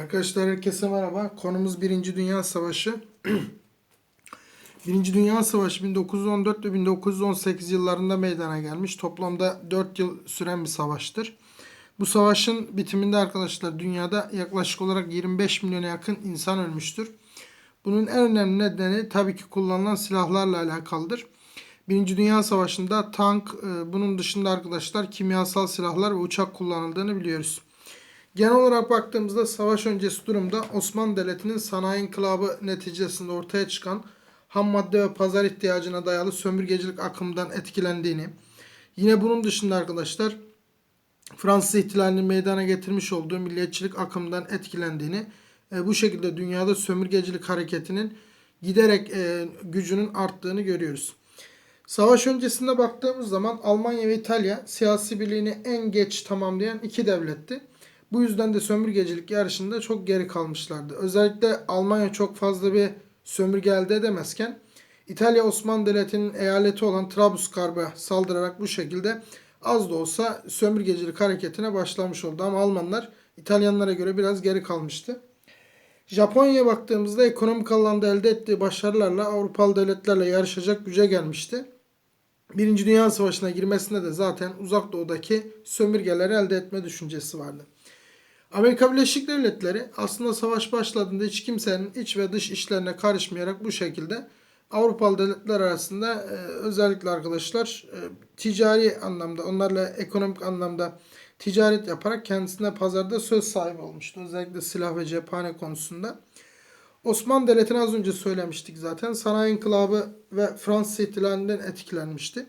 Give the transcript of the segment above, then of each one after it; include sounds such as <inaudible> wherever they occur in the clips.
Arkadaşlar herkese merhaba. Konumuz Birinci Dünya Savaşı. <clears throat> Birinci Dünya Savaşı 1914 ve 1918 yıllarında meydana gelmiş. Toplamda 4 yıl süren bir savaştır. Bu savaşın bitiminde arkadaşlar dünyada yaklaşık olarak 25 milyona yakın insan ölmüştür. Bunun en önemli nedeni tabii ki kullanılan silahlarla alakalıdır. Birinci Dünya Savaşı'nda tank, e, bunun dışında arkadaşlar kimyasal silahlar ve uçak kullanıldığını biliyoruz. Genel olarak baktığımızda savaş öncesi durumda Osmanlı Devleti'nin sanayi inkılabı neticesinde ortaya çıkan ham madde ve pazar ihtiyacına dayalı sömürgecilik akımından etkilendiğini, yine bunun dışında arkadaşlar Fransız ihtilalinin meydana getirmiş olduğu milliyetçilik akımından etkilendiğini, e, bu şekilde dünyada sömürgecilik hareketinin giderek e, gücünün arttığını görüyoruz. Savaş öncesinde baktığımız zaman Almanya ve İtalya siyasi birliğini en geç tamamlayan iki devletti. Bu yüzden de sömürgecilik yarışında çok geri kalmışlardı. Özellikle Almanya çok fazla bir sömürge elde edemezken İtalya Osmanlı Devleti'nin eyaleti olan Trablusgarb'a saldırarak bu şekilde az da olsa sömürgecilik hareketine başlamış oldu. Ama Almanlar İtalyanlara göre biraz geri kalmıştı. Japonya'ya baktığımızda ekonomik alanda elde ettiği başarılarla Avrupalı devletlerle yarışacak güce gelmişti. Birinci Dünya Savaşı'na girmesinde de zaten uzak doğudaki sömürgeleri elde etme düşüncesi vardı. Amerika Birleşik Devletleri aslında savaş başladığında hiç kimsenin iç ve dış işlerine karışmayarak bu şekilde Avrupalı devletler arasında e, özellikle arkadaşlar e, ticari anlamda onlarla ekonomik anlamda ticaret yaparak kendisine pazarda söz sahibi olmuştu. Özellikle silah ve cephane konusunda. Osmanlı Devleti'ni az önce söylemiştik zaten. Sanayi İnkılabı ve Fransız ihtilalinden etkilenmişti.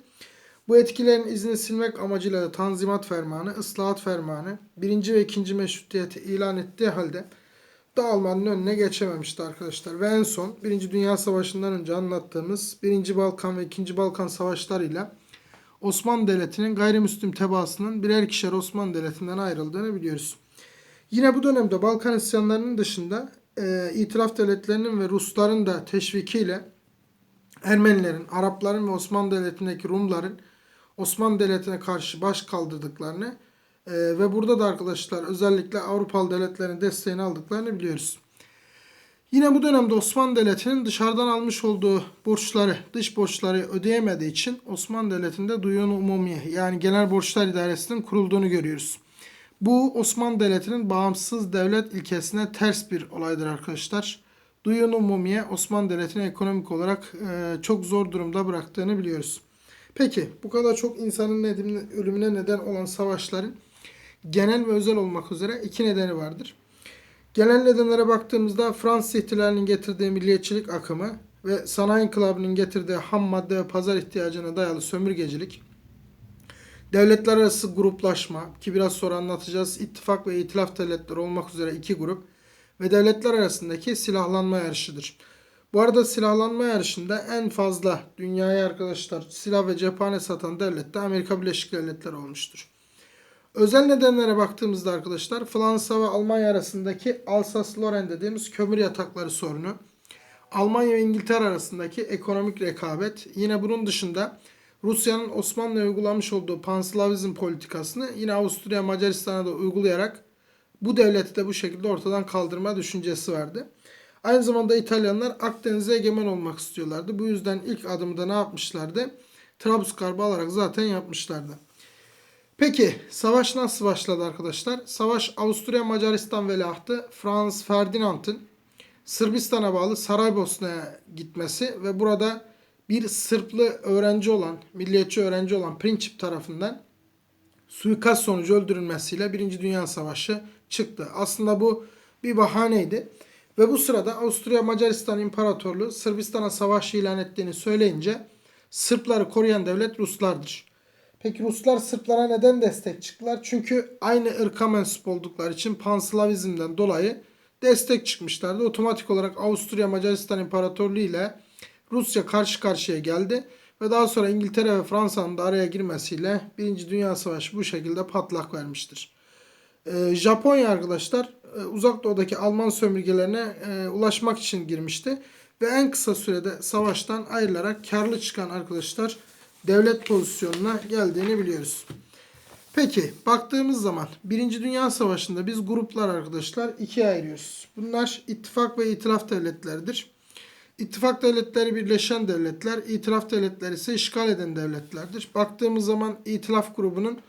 Bu etkilerin izini silmek amacıyla da Tanzimat Fermanı, Islahat Fermanı, birinci ve ikinci meşrutiyeti ilan ettiği halde dağılmanın önüne geçememişti arkadaşlar. Ve en son Birinci Dünya Savaşı'ndan önce anlattığımız Birinci Balkan ve İkinci Balkan Savaşlarıyla Osmanlı Devleti'nin gayrimüslim tebaasının birer ikişer Osmanlı Devleti'nden ayrıldığını biliyoruz. Yine bu dönemde Balkan isyanlarının dışında e, itiraf devletlerinin ve Rusların da teşvikiyle Ermenilerin, Arapların ve Osmanlı Devleti'ndeki Rumların Osmanlı Devleti'ne karşı baş kaldırdıklarını e, ve burada da arkadaşlar özellikle Avrupalı devletlerin desteğini aldıklarını biliyoruz. Yine bu dönemde Osmanlı Devleti'nin dışarıdan almış olduğu borçları, dış borçları ödeyemediği için Osmanlı Devleti'nde Duyun Umumiye yani Genel Borçlar İdaresi'nin kurulduğunu görüyoruz. Bu Osmanlı Devleti'nin bağımsız devlet ilkesine ters bir olaydır arkadaşlar. Duyun Umumiye Osmanlı Devleti'ni ekonomik olarak e, çok zor durumda bıraktığını biliyoruz. Peki bu kadar çok insanın ölümüne neden olan savaşların genel ve özel olmak üzere iki nedeni vardır. Genel nedenlere baktığımızda Fransız ihtilalinin getirdiği milliyetçilik akımı ve sanayi inkılabının getirdiği ham madde ve pazar ihtiyacına dayalı sömürgecilik, devletler arası gruplaşma ki biraz sonra anlatacağız, ittifak ve itilaf devletleri olmak üzere iki grup ve devletler arasındaki silahlanma yarışıdır. Bu arada silahlanma yarışında en fazla dünyaya arkadaşlar silah ve cephane satan devlet de Amerika Birleşik Devletleri olmuştur. Özel nedenlere baktığımızda arkadaşlar Fransa ve Almanya arasındaki Alsas-Lorraine dediğimiz kömür yatakları sorunu, Almanya ve İngiltere arasındaki ekonomik rekabet, yine bunun dışında Rusya'nın Osmanlı'ya uygulamış olduğu panslavizm politikasını yine Avusturya Macaristan'a da uygulayarak bu devleti de bu şekilde ortadan kaldırma düşüncesi vardı. Aynı zamanda İtalyanlar Akdeniz'e egemen olmak istiyorlardı. Bu yüzden ilk adımı da ne yapmışlardı? Trablusgarb'ı alarak zaten yapmışlardı. Peki savaş nasıl başladı arkadaşlar? Savaş Avusturya Macaristan veliahtı Franz Ferdinand'ın Sırbistan'a bağlı Saraybosna'ya gitmesi ve burada bir Sırplı öğrenci olan, milliyetçi öğrenci olan Princip tarafından suikast sonucu öldürülmesiyle Birinci Dünya Savaşı çıktı. Aslında bu bir bahaneydi. Ve bu sırada Avusturya Macaristan İmparatorluğu Sırbistan'a savaş ilan ettiğini söyleyince Sırpları koruyan devlet Ruslardır. Peki Ruslar Sırplara neden destek çıktılar? Çünkü aynı ırka mensup oldukları için panslavizmden dolayı destek çıkmışlardı. Otomatik olarak Avusturya Macaristan İmparatorluğu ile Rusya karşı karşıya geldi ve daha sonra İngiltere ve Fransa'nın da araya girmesiyle Birinci Dünya Savaşı bu şekilde patlak vermiştir. Ee, Japonya arkadaşlar uzak doğudaki Alman sömürgelerine e, ulaşmak için girmişti. Ve en kısa sürede savaştan ayrılarak karlı çıkan arkadaşlar devlet pozisyonuna geldiğini biliyoruz. Peki baktığımız zaman Birinci Dünya Savaşı'nda biz gruplar arkadaşlar ikiye ayırıyoruz. Bunlar ittifak ve itilaf devletleridir. İttifak devletleri birleşen devletler, itilaf devletleri ise işgal eden devletlerdir. Baktığımız zaman itilaf grubunun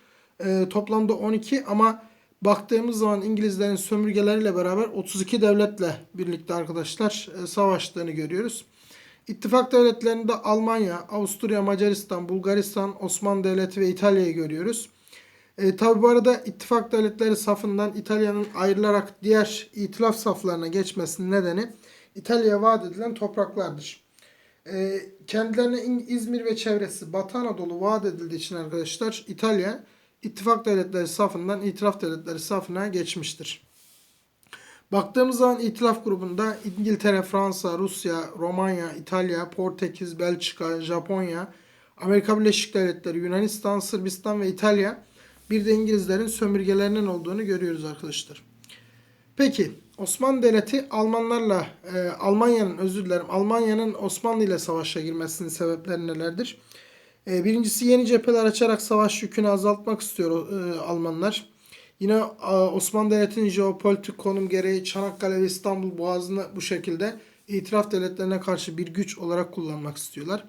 e, toplamda 12 ama baktığımız zaman İngilizlerin sömürgeleriyle beraber 32 devletle birlikte arkadaşlar e, savaştığını görüyoruz. İttifak devletlerinde Almanya, Avusturya, Macaristan, Bulgaristan, Osmanlı Devleti ve İtalya'yı görüyoruz. E, tabi bu arada ittifak devletleri safından İtalya'nın ayrılarak diğer itilaf saflarına geçmesinin nedeni İtalya'ya vaat edilen topraklardır. E, kendilerine İzmir ve çevresi Batı Anadolu vaat edildiği için arkadaşlar İtalya ittifak devletleri safından itilaf devletleri safına geçmiştir. Baktığımız zaman itilaf grubunda İngiltere, Fransa, Rusya, Romanya, İtalya, Portekiz, Belçika, Japonya, Amerika Birleşik Devletleri, Yunanistan, Sırbistan ve İtalya bir de İngilizlerin sömürgelerinin olduğunu görüyoruz arkadaşlar. Peki Osmanlı Devleti Almanlarla e, Almanya'nın özür dilerim Almanya'nın Osmanlı ile savaşa girmesinin sebepleri nelerdir? E, birincisi yeni cepheler açarak savaş yükünü azaltmak istiyor e, Almanlar. Yine e, Osmanlı Devleti'nin jeopolitik konum gereği Çanakkale ve İstanbul Boğazı'nı bu şekilde itiraf devletlerine karşı bir güç olarak kullanmak istiyorlar.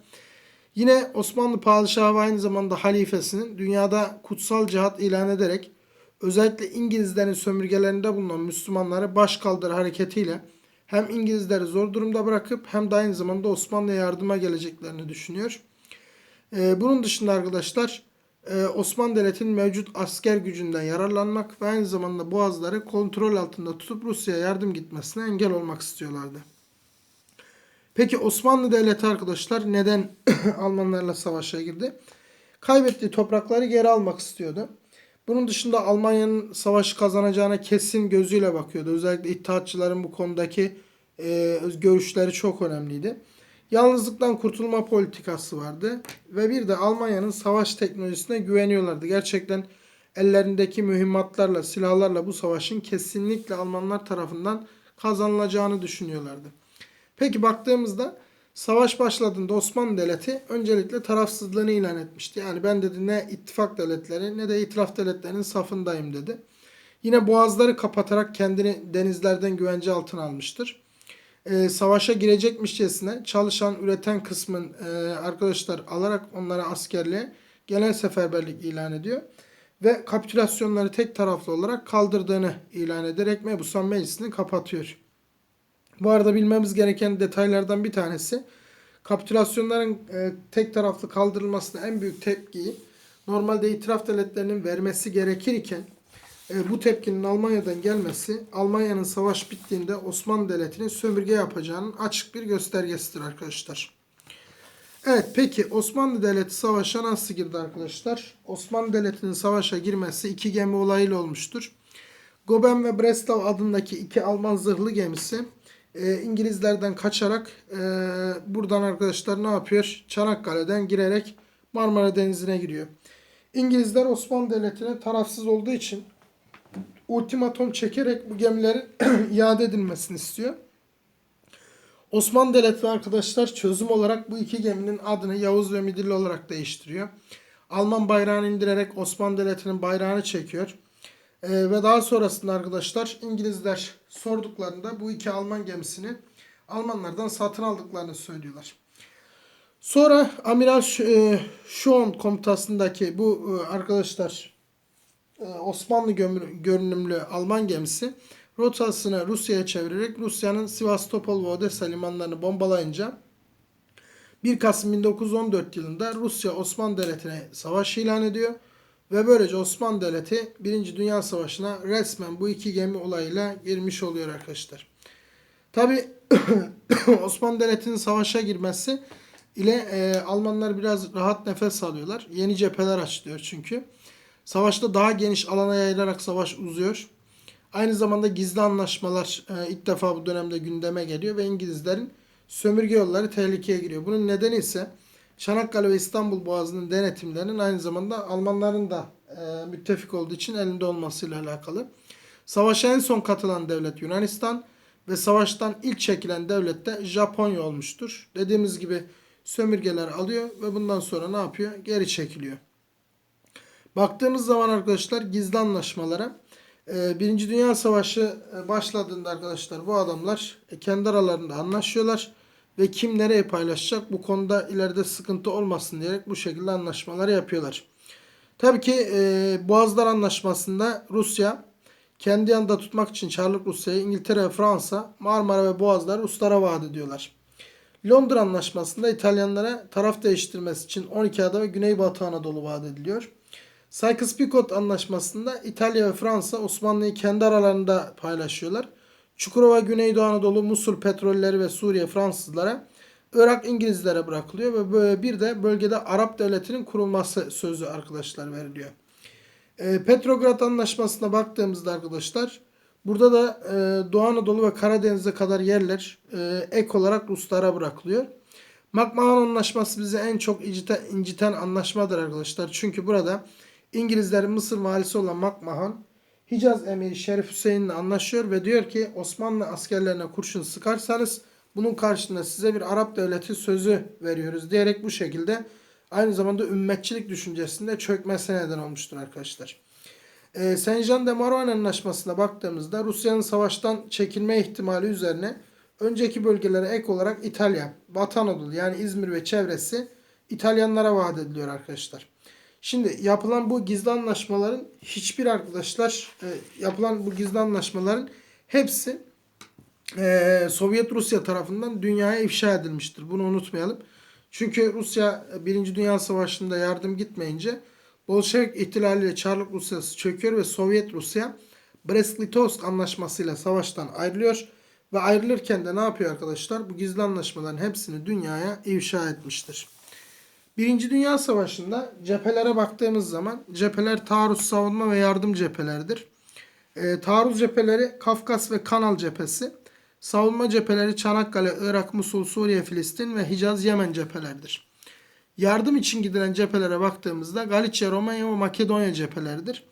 Yine Osmanlı padişahı ve aynı zamanda halifesinin dünyada kutsal cihat ilan ederek özellikle İngilizlerin sömürgelerinde bulunan Müslümanları başkaldırı hareketiyle hem İngilizleri zor durumda bırakıp hem de aynı zamanda Osmanlı'ya yardıma geleceklerini düşünüyor. Ee, bunun dışında arkadaşlar e, Osmanlı Devleti'nin mevcut asker gücünden yararlanmak ve aynı zamanda Boğazları kontrol altında tutup Rusya'ya yardım gitmesine engel olmak istiyorlardı. Peki Osmanlı Devleti arkadaşlar neden <clears throat> Almanlarla savaşa girdi? Kaybettiği toprakları geri almak istiyordu. Bunun dışında Almanya'nın savaşı kazanacağına kesin gözüyle bakıyordu. Özellikle İttihatçıların bu konudaki e, görüşleri çok önemliydi. Yalnızlıktan kurtulma politikası vardı. Ve bir de Almanya'nın savaş teknolojisine güveniyorlardı. Gerçekten ellerindeki mühimmatlarla, silahlarla bu savaşın kesinlikle Almanlar tarafından kazanılacağını düşünüyorlardı. Peki baktığımızda savaş başladığında Osmanlı Devleti öncelikle tarafsızlığını ilan etmişti. Yani ben dedi ne ittifak devletleri ne de itilaf devletlerinin safındayım dedi. Yine boğazları kapatarak kendini denizlerden güvence altına almıştır. Ee, savaşa girecekmişçesine çalışan, üreten kısmın e, arkadaşlar alarak onlara askerliğe genel seferberlik ilan ediyor. Ve kapitülasyonları tek taraflı olarak kaldırdığını ilan ederek Mebusan Meclisi'ni kapatıyor. Bu arada bilmemiz gereken detaylardan bir tanesi kapitülasyonların e, tek taraflı kaldırılmasına en büyük tepkiyi normalde itiraf devletlerinin vermesi gerekirken e, bu tepkinin Almanya'dan gelmesi Almanya'nın savaş bittiğinde Osmanlı Devleti'nin sömürge yapacağının açık bir göstergesidir arkadaşlar. Evet peki Osmanlı Devleti savaşa nasıl girdi arkadaşlar? Osmanlı Devleti'nin savaşa girmesi iki gemi olayıyla olmuştur. Goben ve Breslau adındaki iki Alman zırhlı gemisi e, İngilizlerden kaçarak e, buradan arkadaşlar ne yapıyor? Çanakkale'den girerek Marmara Denizi'ne giriyor. İngilizler Osmanlı Devleti'ne tarafsız olduğu için ultimatom çekerek bu gemilerin <clears throat> iade edilmesini istiyor. Osmanlı Devleti arkadaşlar çözüm olarak bu iki geminin adını Yavuz ve Midilli olarak değiştiriyor. Alman bayrağını indirerek Osmanlı Devleti'nin bayrağını çekiyor. Ee, ve daha sonrasında arkadaşlar İngilizler sorduklarında bu iki Alman gemisini Almanlardan satın aldıklarını söylüyorlar. Sonra Amiral e, Schön komutasındaki bu e, arkadaşlar e, Osmanlı gömü- görünümlü Alman gemisi rotasını Rusya'ya çevirerek Rusya'nın Sivastopol ve Odessa limanlarını bombalayınca 1 Kasım 1914 yılında Rusya Osmanlı Devleti'ne savaş ilan ediyor ve böylece Osmanlı Devleti 1. Dünya Savaşı'na resmen bu iki gemi olayıyla girmiş oluyor arkadaşlar. Tabi <coughs> Osmanlı Devleti'nin savaşa girmesi ile e, Almanlar biraz rahat nefes alıyorlar. Yeni cepheler açılıyor çünkü. Savaşta daha geniş alana yayılarak savaş uzuyor. Aynı zamanda gizli anlaşmalar e, ilk defa bu dönemde gündeme geliyor ve İngilizlerin sömürge yolları tehlikeye giriyor. Bunun nedeni ise Çanakkale ve İstanbul Boğazı'nın denetimlerinin aynı zamanda Almanların da e, müttefik olduğu için elinde olmasıyla alakalı. Savaşa en son katılan devlet Yunanistan ve savaştan ilk çekilen devlet de Japonya olmuştur. Dediğimiz gibi sömürgeler alıyor ve bundan sonra ne yapıyor? Geri çekiliyor. Baktığımız zaman arkadaşlar gizli anlaşmalara e, Birinci Dünya Savaşı e, başladığında arkadaşlar bu adamlar e, kendi aralarında anlaşıyorlar ve kim nereye paylaşacak bu konuda ileride sıkıntı olmasın diyerek bu şekilde anlaşmaları yapıyorlar. Tabii ki Boğazlar Anlaşması'nda Rusya kendi yanında tutmak için Çarlık Rusya'yı İngiltere ve Fransa Marmara ve Boğazları Ruslara vaat ediyorlar. Londra Anlaşması'nda İtalyanlara taraf değiştirmesi için 12 ada ve Güneybatı Anadolu vaat ediliyor. Sykes-Picot Anlaşması'nda İtalya ve Fransa Osmanlı'yı kendi aralarında paylaşıyorlar. Çukurova, Güneydoğu Anadolu, Musul petrolleri ve Suriye Fransızlara, Irak İngilizlere bırakılıyor ve böyle bir de bölgede Arap devletinin kurulması sözü arkadaşlar veriliyor. E, Petrograd Anlaşması'na baktığımızda arkadaşlar burada da e, Doğu Anadolu ve Karadeniz'e kadar yerler e, ek olarak Ruslara bırakılıyor. McMahon Anlaşması bizi en çok inciten, inciten anlaşmadır arkadaşlar. Çünkü burada İngilizlerin Mısır valisi olan McMahon Hicaz emiri Şerif Hüseyin'le anlaşıyor ve diyor ki Osmanlı askerlerine kurşun sıkarsanız bunun karşılığında size bir Arap devleti sözü veriyoruz diyerek bu şekilde aynı zamanda ümmetçilik düşüncesinde çökmesine neden olmuştur arkadaşlar. E, Saint Jean de Marouin Anlaşması'na baktığımızda Rusya'nın savaştan çekilme ihtimali üzerine önceki bölgelere ek olarak İtalya, Batı Anadolu yani İzmir ve çevresi İtalyanlara vaat ediliyor arkadaşlar. Şimdi yapılan bu gizli anlaşmaların hiçbir arkadaşlar e, yapılan bu gizli anlaşmaların hepsi e, Sovyet Rusya tarafından dünyaya ifşa edilmiştir. Bunu unutmayalım. Çünkü Rusya 1. Dünya Savaşı'nda yardım gitmeyince Bolşevik ihtilaliyle Çarlık Rusyası çöküyor ve Sovyet Rusya Brest-Litovsk anlaşmasıyla savaştan ayrılıyor. Ve ayrılırken de ne yapıyor arkadaşlar? Bu gizli anlaşmaların hepsini dünyaya ifşa etmiştir. Birinci Dünya Savaşı'nda cephelere baktığımız zaman cepheler taarruz savunma ve yardım cephelerdir. E, taarruz cepheleri Kafkas ve Kanal cephesi. Savunma cepheleri Çanakkale, Irak, Musul, Suriye, Filistin ve Hicaz, Yemen cephelerdir. Yardım için gidilen cephelere baktığımızda Galicia, Romanya ve Makedonya cepheleridir.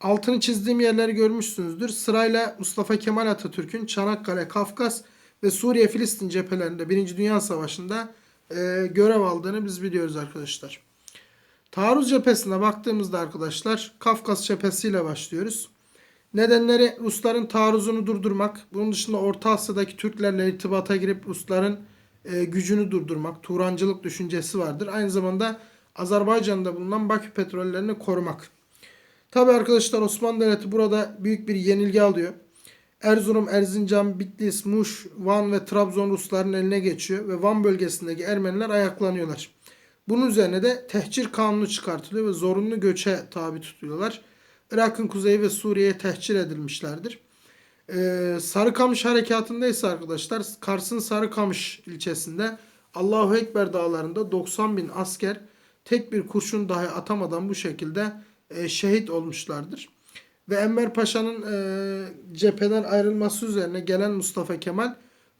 Altını çizdiğim yerleri görmüşsünüzdür. Sırayla Mustafa Kemal Atatürk'ün Çanakkale, Kafkas ve Suriye, Filistin cephelerinde 1. Dünya Savaşı'nda e, görev aldığını biz biliyoruz arkadaşlar. Taarruz cephesine baktığımızda arkadaşlar Kafkas cephesiyle başlıyoruz. Nedenleri Rusların taarruzunu durdurmak, bunun dışında Orta Asya'daki Türklerle irtibata girip Rusların e, gücünü durdurmak, Turancılık düşüncesi vardır. Aynı zamanda Azerbaycan'da bulunan Bakü petrollerini korumak. Tabi arkadaşlar Osmanlı Devleti burada büyük bir yenilgi alıyor. Erzurum, Erzincan, Bitlis, Muş, Van ve Trabzon Rusların eline geçiyor ve Van bölgesindeki Ermeniler ayaklanıyorlar. Bunun üzerine de tehcir kanunu çıkartılıyor ve zorunlu göçe tabi tutuluyorlar. Irak'ın kuzeyi ve Suriye'ye tehcir edilmişlerdir. Ee, Sarıkamış harekatında ise arkadaşlar Kars'ın Sarıkamış ilçesinde Allahu Ekber dağlarında 90 bin asker tek bir kurşun dahi atamadan bu şekilde e, şehit olmuşlardır. Ve Enver Paşa'nın e, cepheden ayrılması üzerine gelen Mustafa Kemal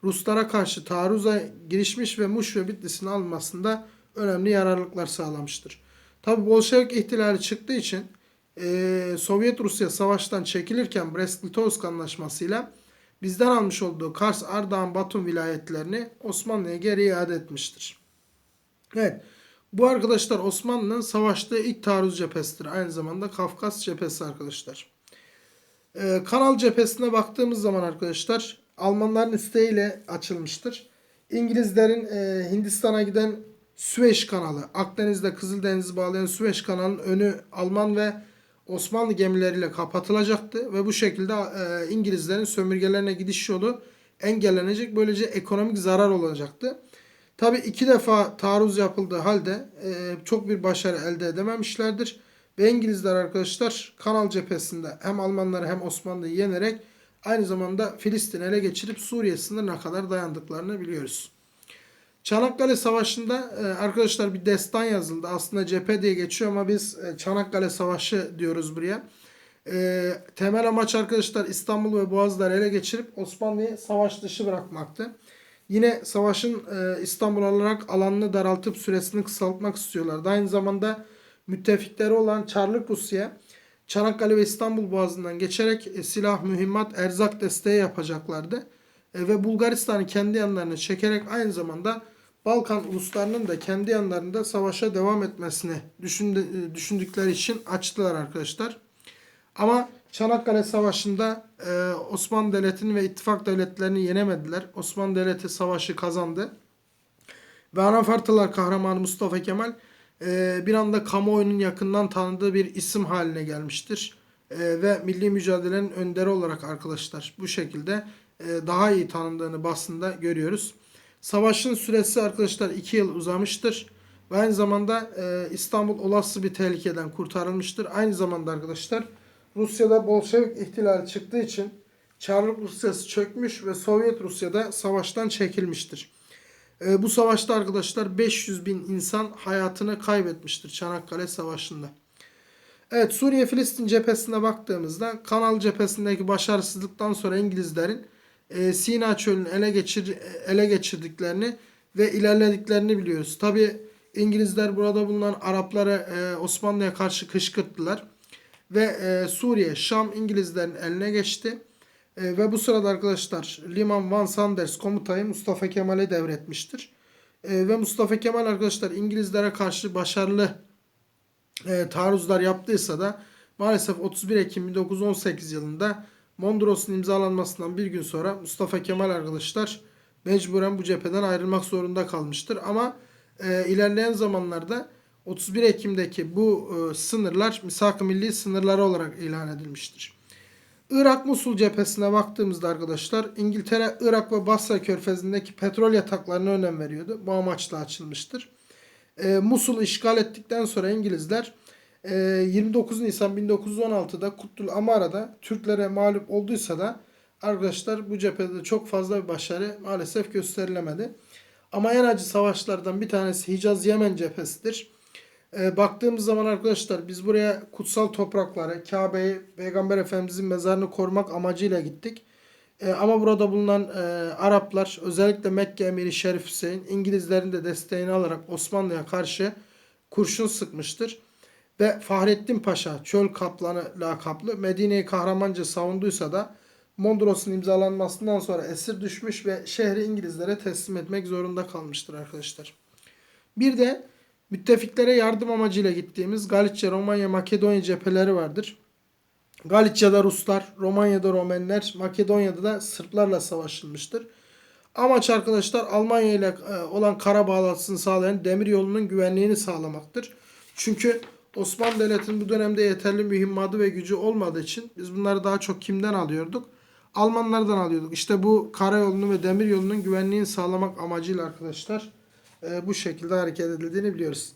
Ruslara karşı taarruza girişmiş ve Muş ve Bitlis'in alınmasında önemli yararlılıklar sağlamıştır. Tabi Bolşevik ihtilali çıktığı için e, Sovyet Rusya savaştan çekilirken Brest-Litovsk anlaşmasıyla bizden almış olduğu Kars, Ardahan, Batum vilayetlerini Osmanlı'ya geri iade etmiştir. Evet. Bu arkadaşlar Osmanlı'nın savaştığı ilk taarruz cephesidir. Aynı zamanda Kafkas cephesi arkadaşlar. Ee, kanal cephesine baktığımız zaman arkadaşlar Almanların isteğiyle açılmıştır. İngilizlerin e, Hindistan'a giden Süveyş kanalı, Akdeniz'de Kızıldeniz'i bağlayan Süveyş kanalının önü Alman ve Osmanlı gemileriyle kapatılacaktı ve bu şekilde e, İngilizlerin sömürgelerine gidiş yolu engellenecek. Böylece ekonomik zarar olacaktı. Tabi iki defa taarruz yapıldığı halde e, çok bir başarı elde edememişlerdir. Ve İngilizler arkadaşlar kanal cephesinde hem Almanları hem Osmanlı'yı yenerek aynı zamanda Filistin'i ele geçirip Suriye sınırına kadar dayandıklarını biliyoruz. Çanakkale Savaşı'nda e, arkadaşlar bir destan yazıldı. Aslında cephe diye geçiyor ama biz e, Çanakkale Savaşı diyoruz buraya. E, temel amaç arkadaşlar İstanbul ve Boğazları ele geçirip Osmanlı'yı savaş dışı bırakmaktı. Yine savaşın İstanbul olarak alanını daraltıp süresini kısaltmak istiyorlardı. Aynı zamanda müttefikleri olan Çarlık Rusya Çanakkale ve İstanbul Boğazı'ndan geçerek silah, mühimmat, erzak desteği yapacaklardı. ve Bulgaristan'ı kendi yanlarına çekerek aynı zamanda Balkan uluslarının da kendi yanlarında savaşa devam etmesini düşündü- düşündükleri için açtılar arkadaşlar. Ama Çanakkale Savaşı'nda e, Osmanlı Devleti'ni ve ittifak devletlerini yenemediler. Osmanlı Devleti savaşı kazandı. Ve Anafartalar kahramanı Mustafa Kemal e, bir anda kamuoyunun yakından tanıdığı bir isim haline gelmiştir. E, ve milli mücadelenin önderi olarak arkadaşlar bu şekilde e, daha iyi tanındığını basında görüyoruz. Savaşın süresi arkadaşlar 2 yıl uzamıştır. Ve aynı zamanda e, İstanbul olası bir tehlikeden kurtarılmıştır. Aynı zamanda arkadaşlar Rusya'da Bolşevik ihtilali çıktığı için Çarlık Rusyası çökmüş ve Sovyet Rusya'da savaştan çekilmiştir. E, bu savaşta arkadaşlar 500 bin insan hayatını kaybetmiştir Çanakkale Savaşı'nda. Evet Suriye-Filistin cephesine baktığımızda Kanal cephesindeki başarısızlıktan sonra İngilizlerin e, Sina çölünü ele, geçir, ele geçirdiklerini ve ilerlediklerini biliyoruz. Tabi İngilizler burada bulunan Arapları e, Osmanlı'ya karşı kışkırttılar. Ve e, Suriye, Şam İngilizlerin eline geçti. E, ve bu sırada arkadaşlar Liman Van Sanders komutayı Mustafa Kemal'e devretmiştir. E, ve Mustafa Kemal arkadaşlar İngilizlere karşı başarılı e, taarruzlar yaptıysa da maalesef 31 Ekim 1918 yılında Mondros'un imzalanmasından bir gün sonra Mustafa Kemal arkadaşlar mecburen bu cepheden ayrılmak zorunda kalmıştır. Ama e, ilerleyen zamanlarda 31 Ekim'deki bu e, sınırlar misak-ı milli sınırları olarak ilan edilmiştir. Irak Musul cephesine baktığımızda arkadaşlar İngiltere Irak ve Basra körfezindeki petrol yataklarına önem veriyordu. Bu amaçla açılmıştır. E, Musul işgal ettikten sonra İngilizler e, 29 Nisan 1916'da Kuttul Amara'da Türklere mağlup olduysa da arkadaşlar bu cephede çok fazla bir başarı maalesef gösterilemedi. Ama en acı savaşlardan bir tanesi Hicaz Yemen cephesidir. E, baktığımız zaman arkadaşlar biz buraya kutsal toprakları, Kabe'yi, Peygamber Efendimizin mezarını korumak amacıyla gittik. E, ama burada bulunan e, Araplar özellikle Mekke Emiri Şerif Hüseyin İngilizlerin de desteğini alarak Osmanlı'ya karşı kurşun sıkmıştır. Ve Fahrettin Paşa çöl kaplanı lakaplı Medine'yi kahramanca savunduysa da Mondros'un imzalanmasından sonra esir düşmüş ve şehri İngilizlere teslim etmek zorunda kalmıştır arkadaşlar. Bir de müttefiklere yardım amacıyla gittiğimiz Galicia, Romanya, Makedonya cepheleri vardır. Galicia'da Ruslar, Romanya'da Romenler, Makedonya'da da Sırplarla savaşılmıştır. Amaç arkadaşlar Almanya ile e, olan kara bağlantısını sağlayan demir yolunun güvenliğini sağlamaktır. Çünkü Osmanlı Devleti'nin bu dönemde yeterli mühimmatı ve gücü olmadığı için biz bunları daha çok kimden alıyorduk? Almanlardan alıyorduk. İşte bu karayolunu ve demir yolunun güvenliğini sağlamak amacıyla arkadaşlar e, bu şekilde hareket edildiğini biliyoruz.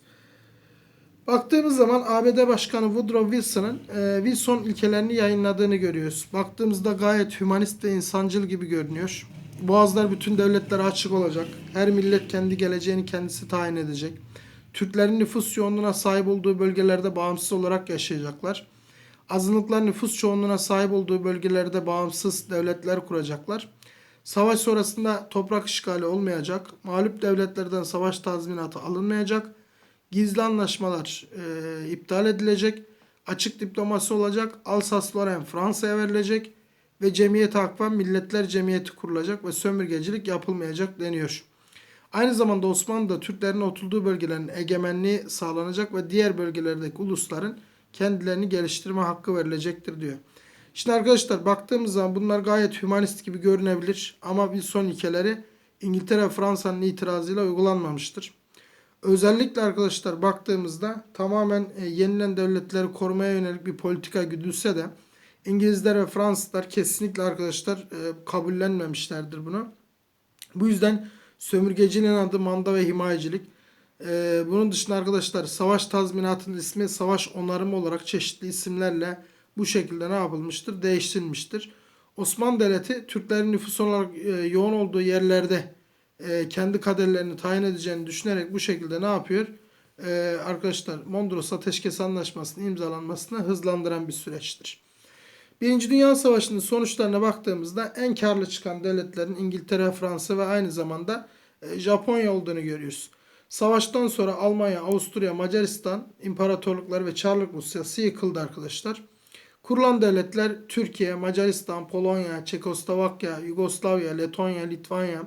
Baktığımız zaman ABD Başkanı Woodrow Wilson'ın e, Wilson ilkelerini yayınladığını görüyoruz. Baktığımızda gayet hümanist ve insancıl gibi görünüyor. Boğazlar bütün devletlere açık olacak. Her millet kendi geleceğini kendisi tayin edecek. Türklerin nüfus yoğunluğuna sahip olduğu bölgelerde bağımsız olarak yaşayacaklar. Azınlıklar nüfus çoğunluğuna sahip olduğu bölgelerde bağımsız devletler kuracaklar. Savaş sonrasında toprak işgali olmayacak. Mağlup devletlerden savaş tazminatı alınmayacak. Gizli anlaşmalar e, iptal edilecek. Açık diplomasi olacak. Alsas-Lorraine Fransa'ya verilecek. Ve Cemiyet Akvan Milletler Cemiyeti kurulacak ve sömürgecilik yapılmayacak deniyor. Aynı zamanda Osmanlı'da Türklerin oturduğu bölgelerin egemenliği sağlanacak ve diğer bölgelerdeki ulusların kendilerini geliştirme hakkı verilecektir diyor. Şimdi arkadaşlar baktığımız zaman bunlar gayet hümanist gibi görünebilir ama Wilson ilkeleri İngiltere Fransa'nın itirazıyla uygulanmamıştır. Özellikle arkadaşlar baktığımızda tamamen e, yenilen devletleri korumaya yönelik bir politika güdülse de İngilizler ve Fransızlar kesinlikle arkadaşlar e, kabullenmemişlerdir bunu. Bu yüzden sömürgeciliğin adı manda ve himayecilik. E, bunun dışında arkadaşlar savaş tazminatının ismi savaş onarımı olarak çeşitli isimlerle bu şekilde ne yapılmıştır? Değiştirilmiştir. Osmanlı Devleti Türklerin nüfus olarak e, yoğun olduğu yerlerde e, kendi kaderlerini tayin edeceğini düşünerek bu şekilde ne yapıyor? E, arkadaşlar Mondros Ateşkes Anlaşması'nın imzalanmasını hızlandıran bir süreçtir. Birinci Dünya Savaşı'nın sonuçlarına baktığımızda en karlı çıkan devletlerin İngiltere, Fransa ve aynı zamanda e, Japonya olduğunu görüyoruz. Savaştan sonra Almanya, Avusturya, Macaristan imparatorlukları ve Çarlık Rusyası yıkıldı arkadaşlar. Kurulan devletler Türkiye, Macaristan, Polonya, Çekoslovakya, Yugoslavya, Letonya, Litvanya,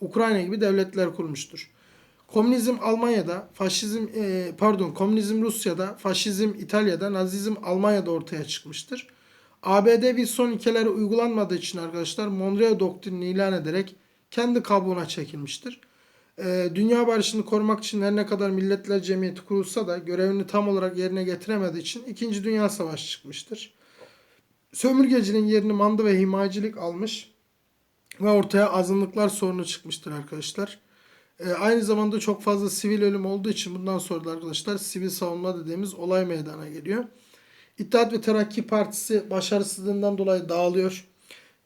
Ukrayna gibi devletler kurmuştur. Komünizm Almanya'da, faşizm e, pardon komünizm Rusya'da, faşizm İtalya'da, nazizm Almanya'da ortaya çıkmıştır. ABD bir son ilkeleri uygulanmadığı için arkadaşlar Monroe doktrinini ilan ederek kendi kabuğuna çekilmiştir. Ee, dünya barışını korumak için her ne kadar Milletler Cemiyeti kurulsa da görevini tam olarak yerine getiremediği için 2. Dünya Savaşı çıkmıştır. Sömürgeciliğin yerini manda ve himayecilik almış ve ortaya azınlıklar sorunu çıkmıştır arkadaşlar. Ee, aynı zamanda çok fazla sivil ölüm olduğu için bundan sonra da arkadaşlar sivil savunma dediğimiz olay meydana geliyor. İttihat ve Terakki Partisi başarısızlığından dolayı dağılıyor.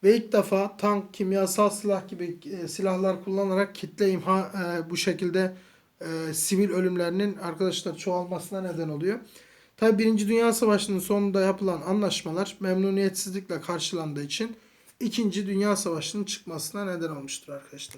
Ve ilk defa tank, kimyasal silah gibi e, silahlar kullanarak kitle imha e, bu şekilde e, sivil ölümlerinin arkadaşlar çoğalmasına neden oluyor. Tabi Birinci Dünya Savaşı'nın sonunda yapılan anlaşmalar memnuniyetsizlikle karşılandığı için İkinci Dünya Savaşı'nın çıkmasına neden olmuştur arkadaşlar.